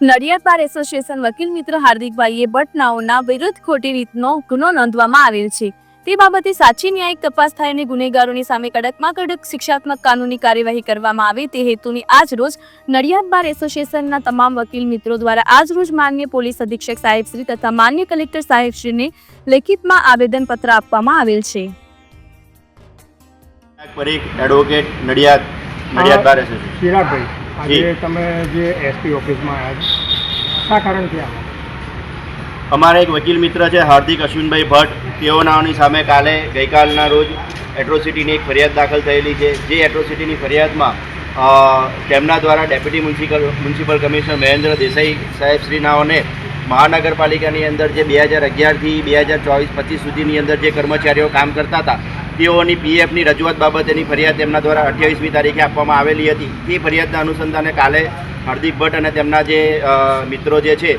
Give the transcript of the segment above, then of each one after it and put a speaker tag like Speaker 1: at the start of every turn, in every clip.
Speaker 1: Nadiad bar association વકીલ મિત્ર હાર્દિકભાઈએ ભટનાઓના વિરુદ્ધ ખોટી રીતનો ગુનો નોંધવામાં આવેલ છે. તે બાબતે સાચી ન્યાયિક તપાસ થાય અને ગુનેગારોની સામે કડકમાં કડક શિક્ષાત્મક કાનૂની કાર્યવાહી કરવામાં આવે તે હેતુની આજ રોજ નડિયાદ બાર એસોસિએશનના તમામ વકીલ મિત્રો દ્વારા આજ રોજ માન્ય પોલીસ અધિક્ષક સાહેબશ્રી તથા માન્ય કલેક્ટર સાહેબશ્રીને લેખિતમાં આવેદનપત્ર આપવામાં આવેલ છે.
Speaker 2: Parikh advocate Nadiad Nadiad bar association
Speaker 3: આજે તમે જે એસપી ઓફિસમાં આવ્યા છો શા કારણથી આવ્યા
Speaker 2: અમારા એક વકીલ મિત્ર છે હાર્દિક અશ્વિનભાઈ ભટ્ટ. તેઓનાઓની સામે કાલે ગઈકાલના રોજ એટ્રોસિટીની એક ફરિયાદ દાખલ થયેલી છે. જે એટ્રોસિટીની ફરિયાદમાં તેમના દ્વારા deputy municipal municipal commissioner Mahendra Desai સાહેબ શ્રીનાઓને મહાનગરપાલિકાની અંદર જે બે હજાર અગિયારથી બે હજાર ચોવીસ પચીસ સુધીની અંદર જે કર્મચારીઓ કામ કરતા હતા, તેઓની પીએફની રજૂઆત બાબતેની ફરિયાદ તેમના દ્વારા અઠ્યાવીસમી તારીખે આપવામાં આવેલી હતી. તે ફરિયાદના અનુસંધાને કાલે હાર્દિક ભટ્ટ અને તેમના જે મિત્રો જે છે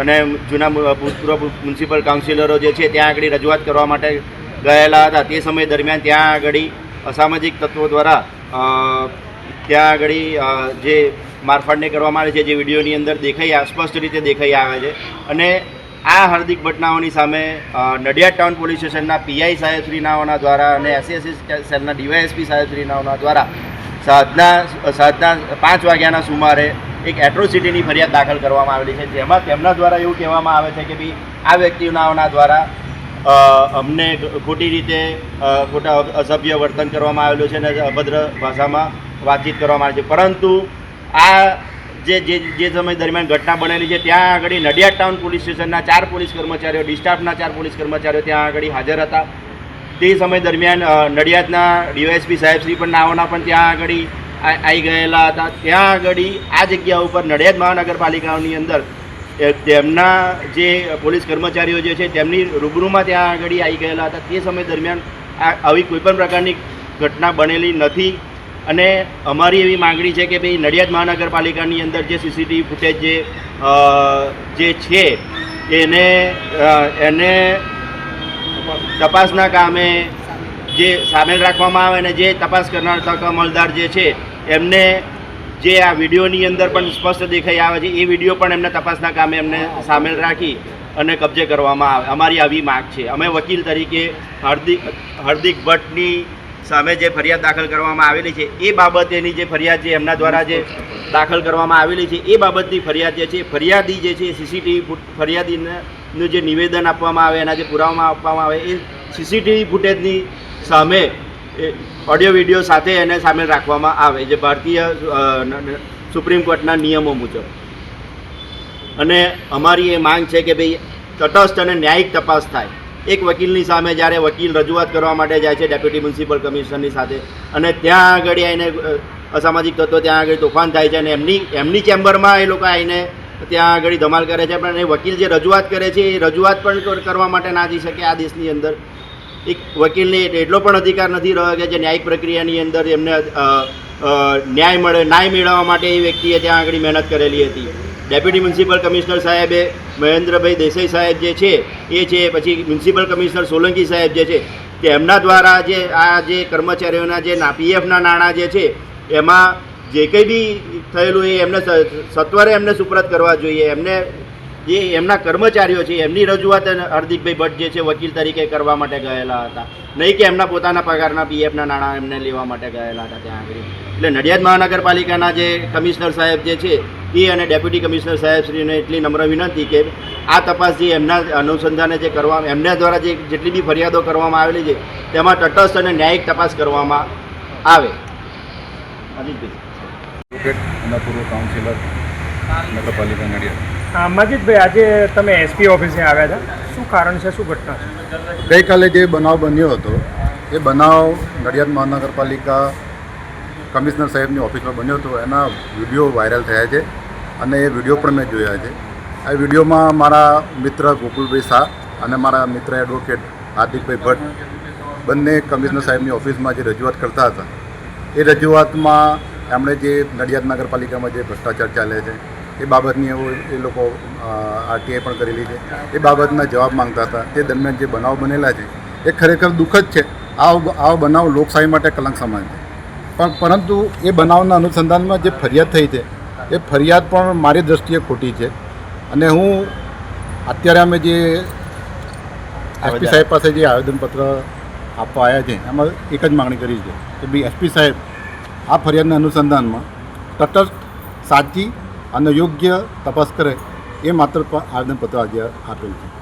Speaker 2: અને જૂના ભૂતપૂર્વ મ્યુનિસિપલ કાઉન્સિલરો જે છે ત્યાં આગળ રજૂઆત કરવા માટે ગયેલા હતા. તે સમય દરમિયાન ત્યાં આગળ અસામાજિક તત્વો દ્વારા ત્યાં આગળ જે મારફાડને કરવામાં આવે છે, જે વિડીયોની અંદર દેખાઈ સ્પષ્ટ રીતે દેખાઈ આવે છે. અને આ હાર્દિક ઘટનાઓની સામે નડિયાદ ટાઉન પોલીસ સ્ટેશનના પીઆઈ સાહેબ શ્રીનાઓના દ્વારા અને એસએસસી સેલના ડીવાયએસપી સાહેબશ્રીનાઓના દ્વારા સાધના સાધના પાંચ વાગ્યાના સુમારે એક એટ્રોસિટીની ફરિયાદ દાખલ કરવામાં આવેલી છે. જેમાં તેમના દ્વારા એવું કહેવામાં આવે છે કે ભાઈ આ વ્યક્તિઓના દ્વારા અમને ખોટી રીતે ખોટા અસભ્ય વર્તન કરવામાં આવેલું છે અને અભદ્ર ભાષામાં વાતચીત કરવામાં આવે છે. પરંતુ આ જે જે સમય દરમિયાન ઘટના બનેલી છે, ત્યાં આગળ નડિયાદ ટાઉન પોલીસ સ્ટેશનના ચાર પોલીસ કર્મચારીઓ, ડિસ્ટાફના ચાર પોલીસ કર્મચારીઓ ત્યાં આગળ હાજર હતા. તે સમય દરમિયાન નડિયાદના ડીવાયએસપી સાહેબશ્રી પણ નાઓના પણ ત્યાં આગળ આવી ગયેલા હતા. ત્યાં આગળ આ જગ્યા ઉપર નડિયાદ મહાનગરપાલિકાની અંદર તેમના જે પોલીસ કર્મચારીઓ જે છે, તેમની રૂબરૂમાં ત્યાં આગળ આવી ગયેલા હતા. તે સમય દરમિયાન આ આવી કોઈપણ પ્રકારની ઘટના બનેલી નથી. અને અમારી એવી માંગણી છે કે ભાઈ નડિયાદ મહાનગરપાલિકાની અંદર જે સીસીટીવી ફૂટેજ જે જે છે, એને એને તપાસના કામે જે સામેલ રાખવામાં આવે અને જે તપાસ કરનાર તક અમલદાર જે છે, એમને જે આ વિડીયોની અંદર પણ સ્પષ્ટ દેખાઈ આવે છે, એ વીડિયો પણ એમને તપાસના કામે એમને સામેલ રાખી અને કબજે કરવામાં આવે. અમારી આવી માગ છે. અમે વકીલ તરીકે હાર્દિક હાર્દિક ભટ્ટની સામે જે ફરિયાદ દાખલ કરવામાં આવેલી છે, એ બાબતેની જે ફરિયાદ છે, એમના દ્વારા જે દાખલ કરવામાં આવેલી છે, એ બાબતની ફરિયાદ જે છે, ફરિયાદી જે છે સીસીટીવી ફરિયાદીનું જે નિવેદન આપવામાં આવે, એના જે પુરાવામાં આપવામાં આવે, એ સીસીટીવી ફૂટેજની સામે એ ઓડિયો, વીડિયો સાથે એને સામેલ રાખવામાં આવે, જે ભારતીય સુપ્રીમ કોર્ટના નિયમો મુજબ. અને અમારી એ માંગ છે કે ભાઈ તટસ્થ અને ન્યાયિક તપાસ થાય. એક વકીલની સામે જ્યારે વકીલ રજૂઆત કરવા માટે જાય છે ડેપ્યુટી મ્યુનિસિપલ કમિશનરની સાથે. અને ત્યાં આગળ આવીને અસામાજિક તત્વો ત્યાં આગળ તોફાન થાય છે અને એમની એમની ચેમ્બરમાં એ લોકો આવીને ત્યાં આગળ ધમાલ કરે છે. પણ એ વકીલ જે રજૂઆત કરે છે એ રજૂઆત પણ કરવા માટે ના જઈ શકે આ દેશની અંદર. એક વકીલને એટલો પણ અધિકાર નથી રહ્યો કે જે ન્યાયિક પ્રક્રિયાની અંદર એમને ન્યાય મળે, ન્યાય મેળવવા માટે એ વ્યક્તિએ ત્યાં આગળ મહેનત કરેલી હતી. ડેપ્યુટી મ્યુનિસિપલ કમિશનર સાહેબે મહેન્દ્રભાઈ દેસાઈ સાહેબ જે છે, એ છે, પછી મ્યુનિસિપલ કમિશનર સોલંકી સાહેબ જે છે કે એમના દ્વારા જે આ જે કર્મચારીઓના જે પીએફના નાણાં જે છે, એમાં જે કંઈ બી થયેલું એ એમને સત્વરે એમને સુપરત કરવા જોઈએ. એમને જે એમના કર્મચારીઓ છે, એમની રજૂઆત હાર્દિકભાઈ ભટ્ટ જે છે, વકીલ તરીકે કરવા માટે ગયેલા હતા. નહીં કે એમના પોતાના પગારના પીએફના નાણાં એમને લેવા માટે ગયેલા હતા ત્યાં આગળ. એટલે નડિયાદ મહાનગરપાલિકાના જે કમિશનર સાહેબ જે છે, એ અને ડેપ્યુટી કમિશનર સાહેબશ્રીને એટલી નમ્ર વિનંતી કે આ તપાસ જે એમના અનુસંધાને જે કરવા, એમના દ્વારા જે જેટલી બી ફરિયાદો કરવામાં આવેલી છે, તેમાં તટસ્થ અને ન્યાયિક તપાસ કરવામાં આવે.
Speaker 4: અનિલભાઈ પૂર્વ કાઉન્સિલર, નગરપાલિકા નડિયાદ.
Speaker 3: મજીદભાઈ, આજે તમે એસપી ઓફિસે આવ્યા હતા. શું કારણ છે? શું ઘટના છે?
Speaker 4: ગઈકાલે જે બનાવ બન્યો હતો, એ બનાવ નડિયાદ મહાનગરપાલિકા કમિશનર સાહેબની ઓફિસમાં બન્યો હતો. એના વીડિયો વાયરલ થયા છે અને એ વીડિયો પણ મેં જોયા છે. આ વિડીયોમાં મારા મિત્ર ગોકુલભાઈ શાહ અને મારા મિત્ર એડવોકેટ હાર્દિકભાઈ ભટ્ટ બંને કમિશનર સાહેબની ઓફિસમાં જે રજૂઆત કરતા હતા, એ રજૂઆતમાં એમણે જે નડિયાદ નગરપાલિકામાં જે ભ્રષ્ટાચાર ચાલે છે એ બાબતની એ લોકો આરટીઆઈ પણ કરેલી છે. એ બાબતના જવાબ માંગતા હતા. તે દરમિયાન જે બનાવ બનેલા છે એ ખરેખર દુઃખદ છે. આવો આવો બનાવ લોકશાહી માટે કલંક સમાન છે. પણ પરંતુ એ બનાવના અનુસંધાનમાં જે ફરિયાદ થઈ છે એ ફરિયાદ પણ મારી દ્રષ્ટિએ ખોટી છે. અને હું અત્યારે અમે જે એસપી સાહેબ પાસે જે આવેદનપત્ર આપવા આવ્યા છે એમાં એક જ માગણી કરી છે કે ભાઈ એસપી સાહેબ આ ફરિયાદના અનુસંધાનમાં તટસ્થ સાચી અને યોગ્ય તપાસ કરે એ માત્ર પણ આવેદનપત્ર આજે આપેલ છે.